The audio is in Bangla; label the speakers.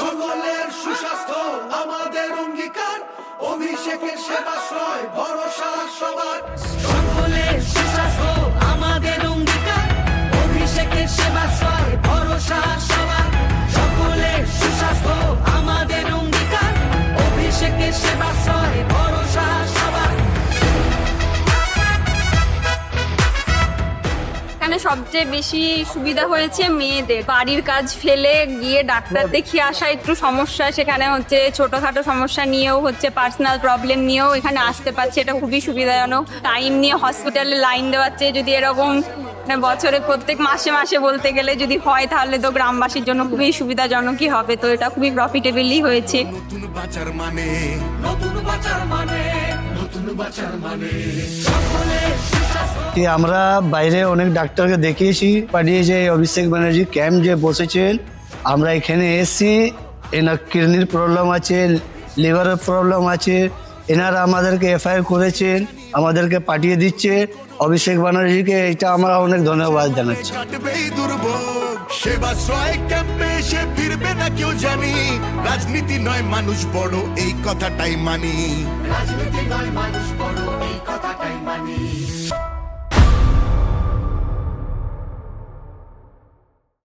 Speaker 1: সকলের সুস্বাস্থ্য আমাদের অঙ্গীকার। অভিষেকের সেবাশ্রয় ভরসা
Speaker 2: এখানে সবচেয়ে বেশি সুবিধা হয়েছে মেয়েদের। বাড়ির কাজ ফেলে গিয়ে ডাক্তার দেখিয়ে আসা একটু সমস্যা, সেখানে হচ্ছে ছোটখাটো সমস্যা নিয়েও হচ্ছে পার্সোনাল প্রবলেম নিয়েও এখানে আসতে পারছে, এটা খুবই সুবিধাজনক। টাইম নিয়ে হসপিটালে লাইন দেওয়াচ্ছে যদি এরকম মানে বছরে প্রত্যেক মাসে মাসে বলতে গেলে যদি হয় তাহলে তো গ্রামবাসীর জন্য খুবই সুবিধাজনকই হবে। তো এটা খুবই প্রফিটেবলই হয়েছে।
Speaker 1: নতুন মানে
Speaker 3: নতুন মানে নতুন মানে।
Speaker 4: কি আমরা বাইরে অনেক ডাক্তারকে দেখিয়েছি পাঠিয়েছে এই অভিষেক ব্যানার্জি ক্যাম্প যে বসেছেন আমরা এখানে এসেছি এনার কিডনির প্রবলেম আছে লিভারের প্রবলেম আছে এনারা আমাদেরকে এফআইআর করেছেন আমাদেরকে পাঠিয়ে দিচ্ছে। অভিষেক ব্যানার্জিকে এটা আমরা অনেক ধন্যবাদ জানাচ্ছি।
Speaker 1: কাটবে এই দুর্ভোগ সেবাশ্রয় ক্যাম্পে এসে ফিরবে না কেউ জানি। রাজনীতি নয় মানুষ বড় এই কথাটাই মানি।
Speaker 3: রাজনীতি